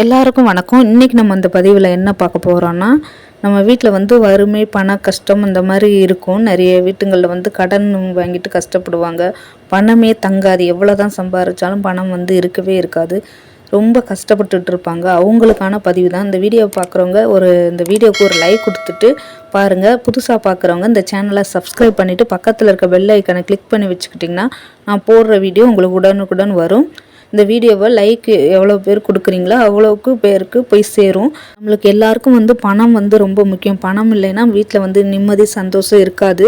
எல்லாருக்கும் வணக்கம். இன்றைக்கி நம்ம இந்த பதிவில் என்ன பார்க்க போகிறோன்னா நம்ம வீட்டில் வந்து வறுமை பண கஷ்டம் இந்த மாதிரி இருக்கும். நிறைய வீட்டுங்களில் வந்து கடன் வாங்கிட்டு கஷ்டப்படுவாங்க. பணமே தங்காது. எவ்வளோ தான் சம்பாதிச்சாலும் பணம் வந்து இருக்கவே இருக்காது. ரொம்ப கஷ்டப்பட்டுட்டு இருப்பாங்க. அவங்களுக்கான பதிவு தான். இந்த வீடியோ பார்க்குறவங்க ஒரு இந்த வீடியோவுக்கு ஒரு லைக் கொடுத்துட்டு பாருங்கள் புதுசாக பார்க்குறவங்க இந்த சேனலை சப்ஸ்கிரைப் பண்ணிவிட்டு பக்கத்தில் இருக்க பெல் ஐக்கனை கிளிக் பண்ணி வச்சுக்கிட்டிங்கன்னா நான் போடுற வீடியோ உங்களுக்கு உடனுக்குடன் வரும். இந்த வீடியோவை லைக் எவ்வளோ பேர் கொடுக்குறீங்களோ அவ்வளோக்கு பேருக்கு போய் சேரும். நம்மளுக்கு எல்லாருக்கும் வந்து பணம் வந்து ரொம்ப முக்கியம். பணம் இல்லைன்னா வீட்டில் வந்து நிம்மதி சந்தோஷம் இருக்காது.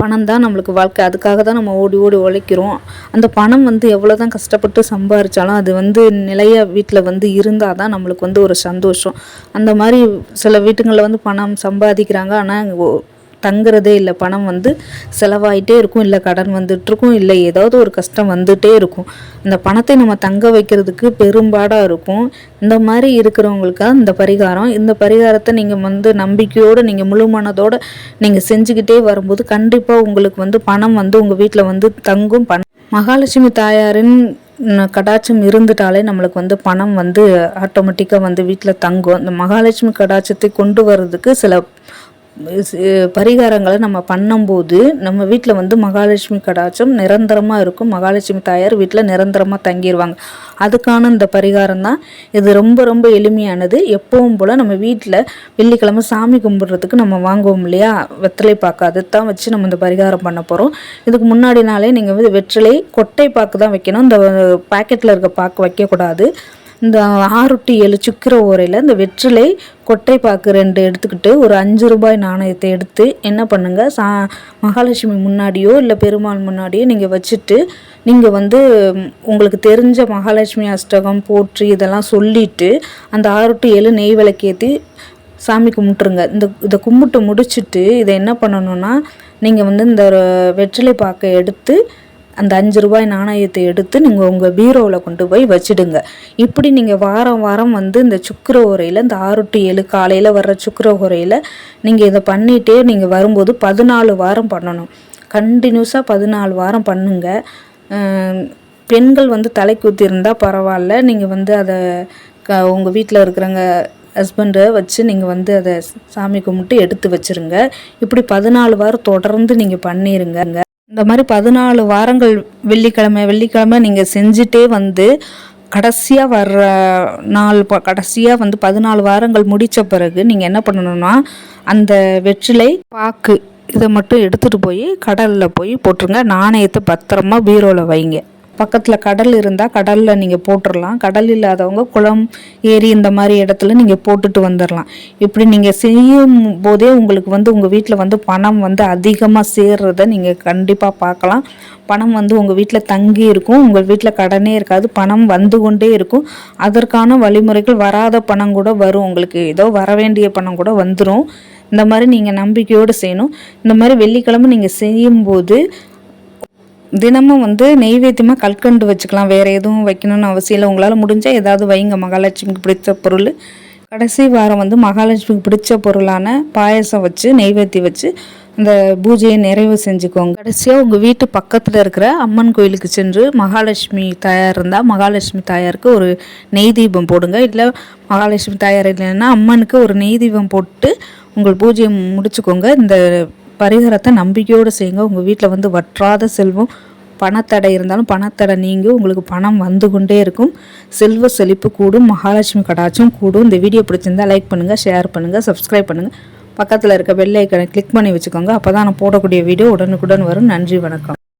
பணம் தான் நம்மளுக்கு வாழ்க்கை. அதுக்காக தான் நம்ம ஓடி ஓடி உழைக்கிறோம். அந்த பணம் வந்து எவ்வளோ தான் கஷ்டப்பட்டு சம்பாரித்தாலும் அது வந்து நிலைய வீட்டில் வந்து இருந்தால் தான் நம்மளுக்கு வந்து ஒரு சந்தோஷம். அந்த மாதிரி சில வீட்டுங்களில் வந்து பணம் சம்பாதிக்கிறாங்க. ஆனால் தங்குறதே இல்லை. பணம் வந்து செலவாயிட்டே இருக்கும். இல்லை கடன் வந்துட்டுருக்கும் இல்லை ஏதாவது ஒரு கஷ்டம் வந்துகிட்டே இருக்கும். இந்த பணத்தை நம்ம தங்க வைக்கிறதுக்கு பெரும்பாடாக இருக்கும். இந்த மாதிரி இருக்கிறவங்களுக்காக இந்த பரிகாரம். இந்த பரிகாரத்தை நீங்கள் வந்து நம்பிக்கையோடு நீங்கள் முழு மனதோடு நீங்கள் செஞ்சுக்கிட்டே வரும்போது கண்டிப்பாக உங்களுக்கு வந்து பணம் வந்து உங்கள் வீட்டில் வந்து தங்கும் பணம். மகாலட்சுமி தாயாரின் கடாட்சம் இருந்துட்டாலே நம்மளுக்கு வந்து பணம் வந்து ஆட்டோமேட்டிக்காக வந்து வீட்டில் தங்கும். இந்த மகாலட்சுமி கடாட்சத்தை கொண்டு வர்றதுக்கு சில பரிகாரங்களை நம்ம பண்ணும்போது நம்ம வீட்டில் வந்து மகாலட்சுமி கடாச்சம் நிரந்தரமாக இருக்கும். மகாலட்சுமி தாயார் வீட்டில் நிரந்தரமாக தங்கிடுவாங்க அதுக்கான இந்த பரிகாரம் தான். இது ரொம்ப ரொம்ப எளிமையானது. எப்பவும் போல் நம்ம வீட்டில் வெள்ளிக்கிழமை சாமி கும்பிட்றதுக்கு நம்ம வாங்குவோம் இல்லையா? வெற்றிலை பாக்கு. அதை தான் வச்சு நம்ம இந்த பரிகாரம் பண்ண போகிறோம் இதுக்கு முன்னாடி நாளே நீங்கள் வந்து வெற்றிலை கொட்டை பாக்கு தான் வைக்கணும். இந்த பாக்கெட்டில் இருக்க பாக்கு வைக்கக்கூடாது. இந்த ஆறு டு ஏழு சுக்கிர ஓரையில் இந்த வெற்றிலை கொட்டை பாக்கு ரெண்டு எடுத்துக்கிட்டு ஒரு அஞ்சு ரூபாய் நாணயத்தை எடுத்து என்ன பண்ணுங்கள் சா மகாலட்சுமி முன்னாடியோ இல்லை பெருமாள் முன்னாடியோ நீங்கள் வச்சுட்டு நீங்கள் வந்து உங்களுக்கு தெரிஞ்ச மகாலட்சுமி அஷ்டகம் போற்றி இதெல்லாம் சொல்லிவிட்டு அந்த ஆறு டு ஏழு நெய் விளக்கேற்றி சாமி கும்பிட்டுருங்க. இந்த இதை கும்பிட்டு முடிச்சுட்டு இதை என்ன பண்ணணுன்னா நீங்கள் வந்து இந்த வெற்றிலை பாக்கை எடுத்து அந்த அஞ்சு ரூபாய் நாணயத்தை எடுத்து நீங்கள் உங்கள் பீரோவில் கொண்டு போய் வச்சுடுங்க. இப்படி நீங்கள் வாரம் வாரம் வந்து இந்த சுக்கர உரையில் இந்த ஆறு டு ஏழு காலையில் வர்ற சுக்கர உரையில் நீங்கள் இதை பண்ணிகிட்டே நீங்கள் வரும்போது பதினாலு வாரம் பண்ணணும். கண்டினியூஸாக பதினாலு வாரம் பண்ணுங்கள் பெண்கள் வந்து தலை இருந்தால் பரவாயில்ல. நீங்கள் வந்து அதை க உங்கள் வீட்டில் இருக்கிறவங்க ஹஸ்பண்டை வச்சு நீங்கள் வந்து அதை சாமி கும்பிட்டு எடுத்து வச்சுருங்க. இப்படி பதினாலு வாரம் தொடர்ந்து நீங்கள் பண்ணிடுங்க இந்த மாதிரி பதினாலு வாரங்கள் வெள்ளிக்கிழமை வெள்ளிக்கிழமை நீங்கள் செஞ்சுட்டே வந்து கடைசியாக வர்ற நாள் கடைசியாக வந்து பதினாலு வாரங்கள் முடித்த பிறகு நீங்கள் என்ன பண்ணணும்னா அந்த வெற்றிலை பாக்கு இதை மட்டும் எடுத்துகிட்டு போய் கடலில் போய் போட்டுருங்க. நாணயத்தை பத்திரமா பீரோவில் வைங்க. பக்கத்தில் கடல் இருந்தால் கடலில் நீங்கள் போட்டுடலாம் கடல் இல்லாதவங்க குளம் ஏரி இந்த மாதிரி இடத்துல நீங்கள் போட்டுட்டு வந்துடலாம் இப்படி நீங்கள் செய்யும் போதே உங்களுக்கு வந்து உங்கள் வீட்டில் வந்து பணம் வந்து அதிகமாக சேர்றத நீங்கள் கண்டிப்பாக பார்க்கலாம். பணம் வந்து உங்கள் வீட்டில் தங்கி இருக்கும். உங்கள் வீட்டில் கடனே இருக்காது. பணம் வந்து கொண்டே இருக்கும். அதற்கான வழிமுறைகள் வராத பணம் கூட வரும். உங்களுக்கு ஏதோ வர வேண்டிய பணம் கூட வந்துடும் இந்த மாதிரி நீங்கள் நம்பிக்கையோடு செய்யணும். இந்த மாதிரி வெள்ளிக்கிழமை நீங்கள் செய்யும்போது தினமும் வந்து நெய்வேத்தியமாக கல்கண்டு வச்சுக்கலாம். வேறு எதுவும் வைக்கணும்னு அவசியம் இல்லை. உங்களால் முடிஞ்சால் ஏதாவது வைங்க. மகாலட்சுமிக்கு பிடிச்ச பொருள். கடைசி வாரம் வந்து மகாலட்சுமிக்கு பிடிச்ச பொருளான பாயசம் வச்சு நெய்வேத்தி வச்சு இந்த பூஜையை நிறைவு செஞ்சுக்கோங்க. கடைசியாக உங்கள் வீட்டு பக்கத்தில் இருக்கிற அம்மன் கோயிலுக்கு சென்று மகாலட்சுமி தாயார் இருந்தால் மகாலட்சுமி தாயாருக்கு ஒரு நெய் தீபம் போடுங்க. இல்லை மகாலட்சுமி தாயார் இல்லைன்னா அம்மனுக்கு ஒரு நெய் தீபம் போட்டு உங்கள் பூஜையை முடிச்சுக்கோங்க. இந்த பரிகாரத்தை நம்பிக்கையோடு செய்யுங்க. உங்கள் வீட்டில் வந்து வற்றாத செல்வம் பணத்தடை இருந்தாலும் பணத்தடை நீங்கள் உங்களுக்கு பணம் வந்து கொண்டே இருக்கும். செல்வ செழிப்பு கூடும் மகாலட்சுமி கடாச்சும் கூடும். இந்த வீடியோ பிடிச்சிருந்தா லைக் பண்ணுங்கள் ஷேர் பண்ணுங்கள் சப்ஸ்கிரைப் பண்ணுங்கள் பக்கத்தில் இருக்க பெல் ஐக்கனை கிளிக் பண்ணி வச்சுக்கோங்க. அப்போ தான் நான் போடக்கூடிய வீடியோ உடனுக்குடன் வரும். நன்றி வணக்கம்.